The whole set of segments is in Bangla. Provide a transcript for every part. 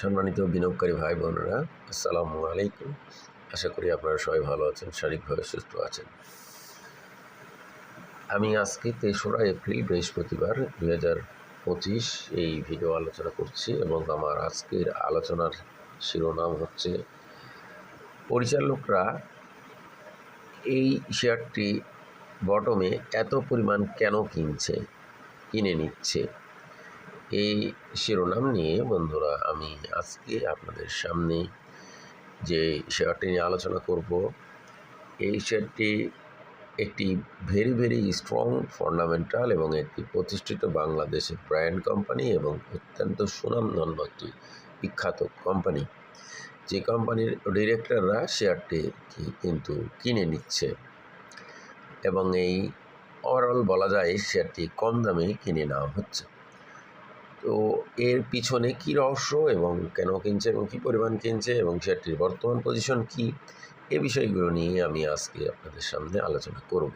সম্মানিত বিনিয়োগকারী ভাই বোনেরা, আসসালামু আলাইকুম। আশা করি আপনারা সবাই ভালো আছেন, শারীরিকভাবে সুস্থ আছেন। আমি আজকে তেসরা এপ্রিল, বৃহস্পতিবার দুই হাজার পঁচিশ এই ভিডিও আলোচনা করছি এবং আমার আজকের আলোচনার শিরোনাম হচ্ছে, পরিচালকরা এই শেয়ারটি বটমে এত পরিমাণ কেন কিনছে, কিনে নিচ্ছে? এই শিরোনাম নিয়ে বন্ধুরা আমি আজকে আপনাদের সামনে যে শেয়ারটি নিয়ে আলোচনা করব, এই শেয়ারটি একটি ভেরি ভেরি স্ট্রং ফান্ডামেন্টাল এবং একটি প্রতিষ্ঠিত বাংলাদেশের ব্র্যান্ড কোম্পানি এবং অত্যন্ত সুনাম সুনামধন্য একটি বিখ্যাত কোম্পানি যে কোম্পানির ডিরেক্টররা শেয়ারটি কিন্তু কিনে নিচ্ছে এবং এই ওভারঅল বলা যায় শেয়ারটি কম দামে কিনে নেওয়া হচ্ছে। তো এর পিছনে কী রহস্য এবং কেন কিনছে এবং কী পরিমাণ কিনছে এবং শেয়ারটির বর্তমান পজিশন কী, এ বিষয়গুলো নিয়ে আমি আজকে আপনাদের সামনে আলোচনা করব।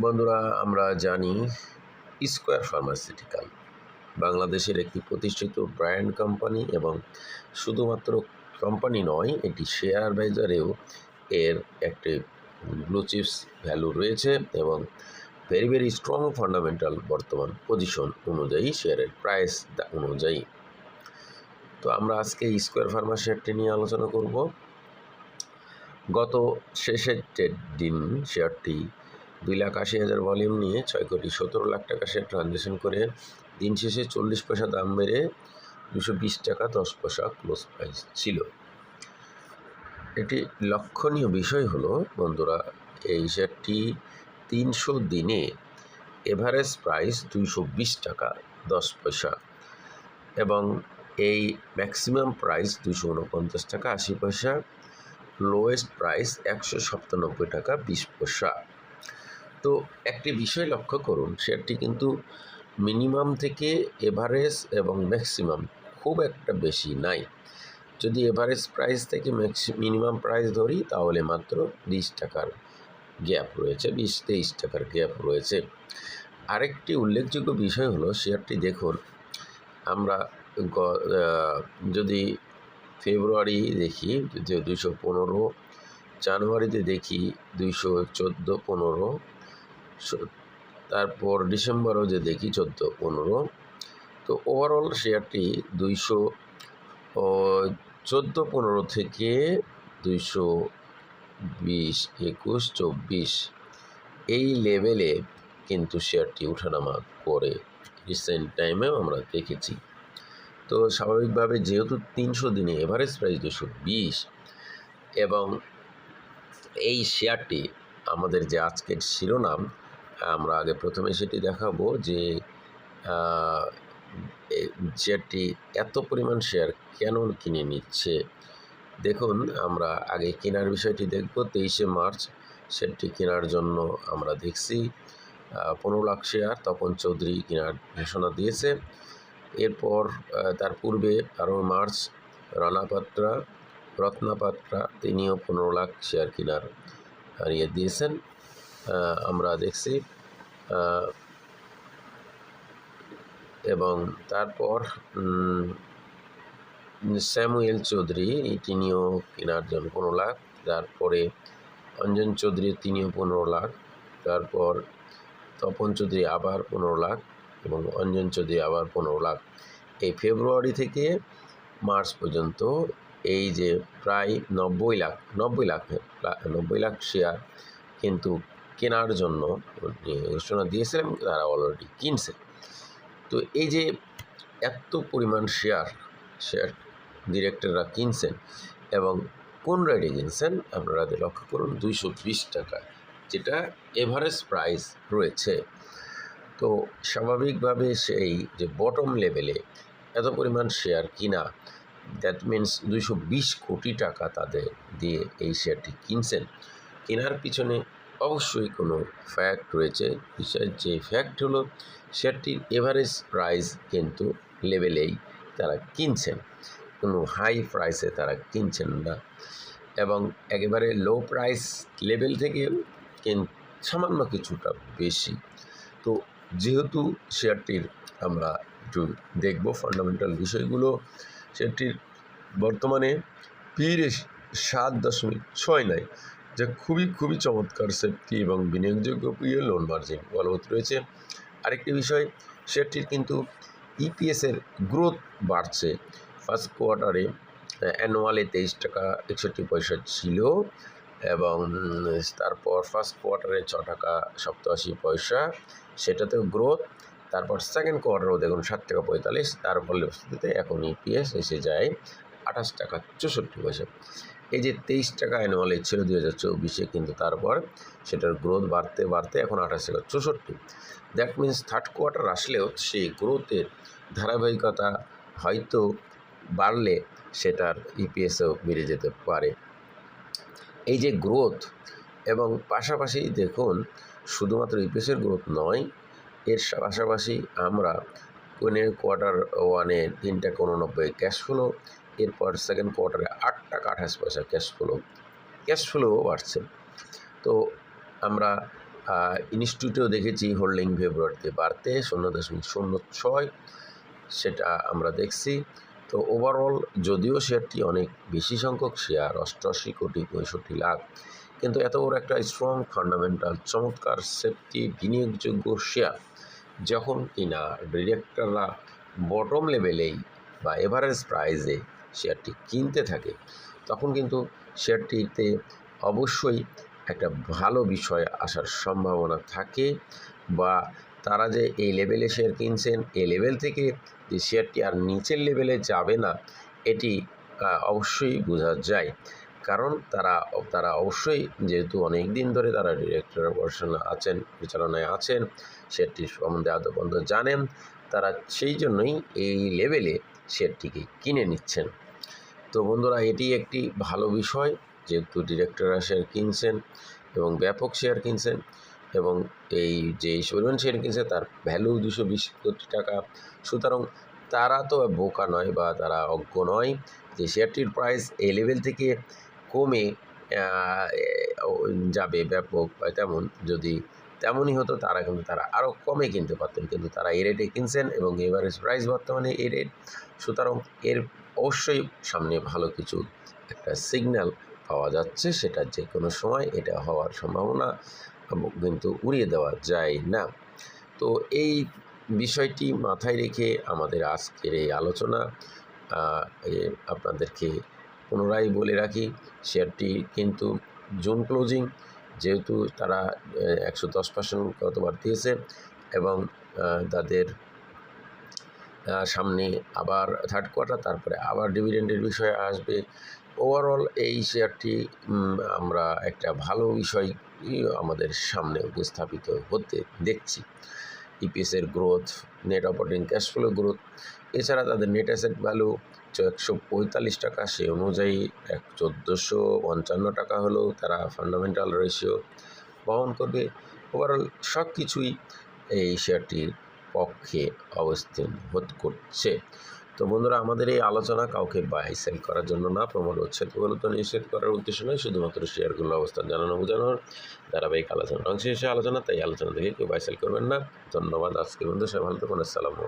বন্ধুরা, আমরা জানি স্কোয়ার ফার্মাসিউটিক্যাল বাংলাদেশের একটি প্রতিষ্ঠিত ব্র্যান্ড কোম্পানি এবং শুধুমাত্র কোম্পানি নয়, এটি শেয়ার বাজারেও এর একটি ব্লু চিপস ভ্যালু রয়েছে এবং ভেরি ভেরি স্ট্রং ফান্ডামেন্টাল বর্তমান পজিশন অনুযায়ী শেয়ারের প্রাইস অনুযায়ী। তো আমরা আজকে স্কোয়ার ফার্মা শেয়ারটি নিয়ে আলোচনা করব। গত শেষের দিন শেয়ারটি দুই লাখ আশি হাজার ভলিউম নিয়ে ছয় কোটি সতেরো লাখ টাকা শেয়ার ট্রানজ্যাকশন করে, দিন শেষে চল্লিশ পয়সা দাম বেড়ে দুশো বিশ টাকা দশ পয়সা ক্লোজ প্রাইস ছিল। এটি লক্ষণীয় বিষয় হলো, বন্ধুরা, এই শেয়ারটি তিনশো দিনে এভারেজ প্রাইস দুইশো বিশ টাকা, দশ পয়সা। এবং এই ম্যাক্সিমাম প্রাইস দুশো উনপঞ্চাশ টাকা, আশি পয়সা। লোয়েস্ট প্রাইস একশো সাতানব্বই টাকা, বিশ পয়সা। তো একটি বিষয় লক্ষ্য করুন শেয়ারটি কিন্তু মিনিমাম থেকে এভারেজ এবং ম্যাক্সিমাম খুব একটা বেশি নাই। যদি এভারেজ প্রাইস থেকে ম্যাক্সি, মিনিমাম প্রাইস ধরি, তাহলে মাত্র বিশ টাকার গ্যাপ রয়েছে, বিশ তেইশ টাকার গ্যাপ রয়েছে। আরেকটি উল্লেখযোগ্য বিষয় হলো, শেয়ারটি দেখুন, আমরা যদি ফেব্রুয়ারি দেখি, যে দুইশো পনেরো, জানুয়ারিতে দেখি দুইশো চোদ্দ পনেরো তারপর ডিসেম্বরও যে দেখি চোদ্দ পনেরো, তো ওভারঅল শেয়ারটি দুইশো চোদ্দ পনেরো থেকে দুইশো বিশ একুশ, চব্বিশ। এই লেভেলে কিন্তু শেয়ারটি উঠানামা করে রিসেন্ট টাইমেও আমরা দেখেছি। তো স্বাভাবিকভাবে যেহেতু তিনশো দিনে এভারেজ প্রাইস দুশো বিশ এবং এই শেয়ারটি আমাদের যে আজকের শিরোনাম, আমরা আগে প্রথমে সেটি দেখাবো যে শেয়ারটি এত পরিমাণ শেয়ার কেন কিনে নিচ্ছে। দেখুন, আমরা আগে কেনার বিষয়টি দেখব। তেইশে মার্চ শেয়ারটি কেনার জন্য আমরা দেখছি। পনেরো লাখ শেয়ার তপন চৌধুরী কেনার ঘোষণা দিয়েছে। এরপর তার পূর্বে আরও মার্চ রানাপাত্রা রত্নাপাত্রা তিনিও পনেরো লাখ শেয়ার কেনার হারিয়ে দিয়েছেন। আমরা দেখছি এবং তারপর স্যামুয়েল চৌধুরী, তিনিও কেনার জন্য পনেরো লাখ। তারপরে অঞ্জন চৌধুরী তিনিও পনেরো লাখ। তারপর তপন চৌধুরী আবার পনেরো লাখ এবং অঞ্জন চৌধুরী আবার পনেরো লাখ। এই ফেব্রুয়ারি থেকে মার্চ পর্যন্ত এই যে প্রায় নব্বই লাখ নব্বই লাখ নব্বই লাখ শেয়ার কিন্তু কেনার জন্য ঘোষণা দিয়েছিলেন, তারা অলরেডি কিনছে। তো এই যে এত পরিমাণ শেয়ার শেয়ার ডিরেক্টররা কিনছেন এবং কোন রাইডে কিনছেন আপনারা লক্ষ্য করুন, দুইশো বিশ টাকা, যেটা এভারেজ প্রাইস রয়েছে। তো স্বাভাবিকভাবে সেই যে বটম লেভেলে এত পরিমাণ শেয়ার কিনা দ্যাট মিন্স দুইশো বিশ কোটি টাকা তাদের দিয়ে এই শেয়ারটি কিনছেন। কেনার পিছনে অবশ্যই কোনো ফ্যাক্ট রয়েছে। যে ফ্যাক্ট হলো, শেয়ারটির এভারেজ প্রাইস কিন্তু লেভেলেই তারা কিনছেন। কোনো হাই প্রাইসে তারা কিনছেন না এবং একেবারে লো প্রাইস লেভেল থেকে কিন, সামান্য কিছুটা বেশি। তো যেহেতু শেয়ারটির আমরা একটু দেখব ফান্ডামেন্টাল বিষয়গুলো, শেয়ারটির বর্তমানে পির সাত দশমিক ছয় নয় যা খুবই খুবই চমৎকার সেফটি এবং বিনিয়োগযোগ্য প্রিয় লোন মার্জিন বলবৎ রয়েছে। আরেকটি বিষয়, শেয়ারটির কিন্তু ইপিএসের গ্রোথ বাড়ছে। ফার্স্ট কোয়ার্টারে অ্যানুয়ালে তেইশ টাকা একষট্টি পয়সা ছিল এবং তারপর ফার্স্ট কোয়ার্টারে ছ টাকা সপ্তাশি পয়সা, সেটাতেও গ্রোথ তারপর সেকেন্ড কোয়ার্টারও দেখুন ষাট টাকা পঁয়তাল্লিশ, তার ফলশ্রুতিতে এখন ইপিএস এসে যায় আঠাশ টাকা চৌষট্টি পয়সা। এই যে তেইশ টাকা অ্যানুয়ালে ছিল দু হাজার চব্বিশে, কিন্তু তারপর সেটার গ্রোথ বাড়তে বাড়তে এখন আঠাশ টাকা চৌষট্টি। দ্যাট মিন্স থার্ড কোয়ার্টার আসলেও সেই গ্রোথের ধারাবাহিকতা হয়তো বাড়লে সেটার ইপিএসও বেড়ে যেতে পারে। এই যে গ্রোথ এবং পাশাপাশি দেখুন, শুধুমাত্র ইপিএসের গ্রোথ নয়, এর পাশাপাশি আমরা কোনে কোয়ার্টার ওয়ানে তিন টাকা উননব্বই ক্যাশ ফ্লো এরপর সেকেন্ড কোয়ার্টারে আট টাকা আঠাশ পয়সা ক্যাশ ফ্লো ক্যাশ ফ্লোও বাড়ছে। তো আমরা ইনস্টিটিউটেও দেখেছি হোল্ডিং ফেব্রুয়ারিতে বাড়তে শূন্য দশমিক শূন্য ছয়, সেটা আমরা দেখছি। তো ওভারঅল যদিও শেয়ারটি অনেক বেশি সংখ্যক শেয়ার অষ্টআশি কোটি পঁয়ষট্টি লাখ, কিন্তু এত বড় একটা স্ট্রং ফান্ডামেন্টাল চমৎকার সেফটি বিনিয়োগযোগ্য শেয়ার যখন কিনা ডিরেক্টররা বটম লেভেলেই বা এভারেজ প্রাইজে শেয়ারটি কিনতে থাকে, তখন কিন্তু শেয়ারটিতে অবশ্যই একটা ভালো বিষয় আসার সম্ভাবনা থাকে বা তারা যে এই লেভেলে শেয়ার কিনছেন, এই লেভেল থেকে যে শেয়ারটি আর নিচের লেভেলে যাবে না, এটি অবশ্যই বোঝা যায়। কারণ তারা তারা অবশ্যই যেহেতু অনেক দিন ধরে তারা ডিরেক্টর পড়াশোনা আছেন, পরিচালনায় আছেন শেয়ারটির সম্বন্ধে আদৌ পর্যন্ত জানেন, তারা সেই জন্যই এই লেভেলে শেয়ারটিকে কিনে নিচ্ছেন। তো বন্ধুরা, এটি একটি ভালো বিষয়, যেহেতু ডিরেক্টররা শেয়ার কিনছেন এবং ব্যাপক শেয়ার কিনছেন। এবং এই যে পরিমাণ শেয়ার কিনছে, তার ভ্যালু দুশো বিশ কোটি টাকা। সুতরাং তারা তো বোকা নয় বা তারা অজ্ঞ নয় যে শেয়ারটির প্রাইস এই লেভেল থেকে কমে যাবে ব্যাপক তেমন। যদি তেমনই হতো, তারা কিন্তু তারা আরও কমে কিনতে পারতেন। কিন্তু তারা এই রেটে কিনছেন এবং এভারেজ প্রাইস বর্তমানে এই রেট সুতরাং এর অবশ্যই সামনে ভালো কিছু একটা সিগন্যাল পাওয়া যাচ্ছে, সেটা যে কোনো সময়, এটা হওয়ার সম্ভাবনা কিন্তু উড়িয়ে দেওয়া যায় না। তো এই বিষয়টি মাথায় রেখে আমাদের আজকের এই আলোচনা আপনাদেরকে পুনরায় বলে রাখি, শেয়ারটি কিন্তু জুন ক্লোজিং, যেহেতু তারা একশো দশ পার্সেন্ট গতবার দিয়েছে এবং তাদের সামনে আবার থার্ড কোয়ার্টার তারপরে আবার ডিভিডেন্ডের বিষয়ে আসবে। ওভারঅল এই শেয়ারটি আমরা একটা ভালো বিষয় আমাদের সামনে উপস্থাপিত হতে দেখছি। ইপিএসের growth net operating cash flow growth এছাড়া তাদের নেট অ্যাসেট ভ্যালু একশো পঁয়তাল্লিশ টাকা, সে অনুযায়ী এক চোদ্দোশো পঞ্চান্ন টাকা হলেও তারা ফান্ডামেন্টাল রেশিও বহন করবে। ওভারঅল সব কিছুই এই শেয়ারটির পক্ষে অবস্থান করছে। তো বন্ধুরা, আমাদের এই আলোচনা কাউকে বাই সেল করার জন্য না, প্রমোট হচ্ছে তো নিষেধ করার উদ্দেশ্য নয়, শুধুমাত্র শেয়ারগুলো অবস্থান জানানো বোঝানোর ধারাবাহিক আলোচনা। অংশ শেষে আলোচনা, তাই আলোচনা দেখে কেউ বাই সেল করবেন না। ধন্যবাদ, আজকে বন্ধু, সবাই ভালো থাকুন, আসসালামু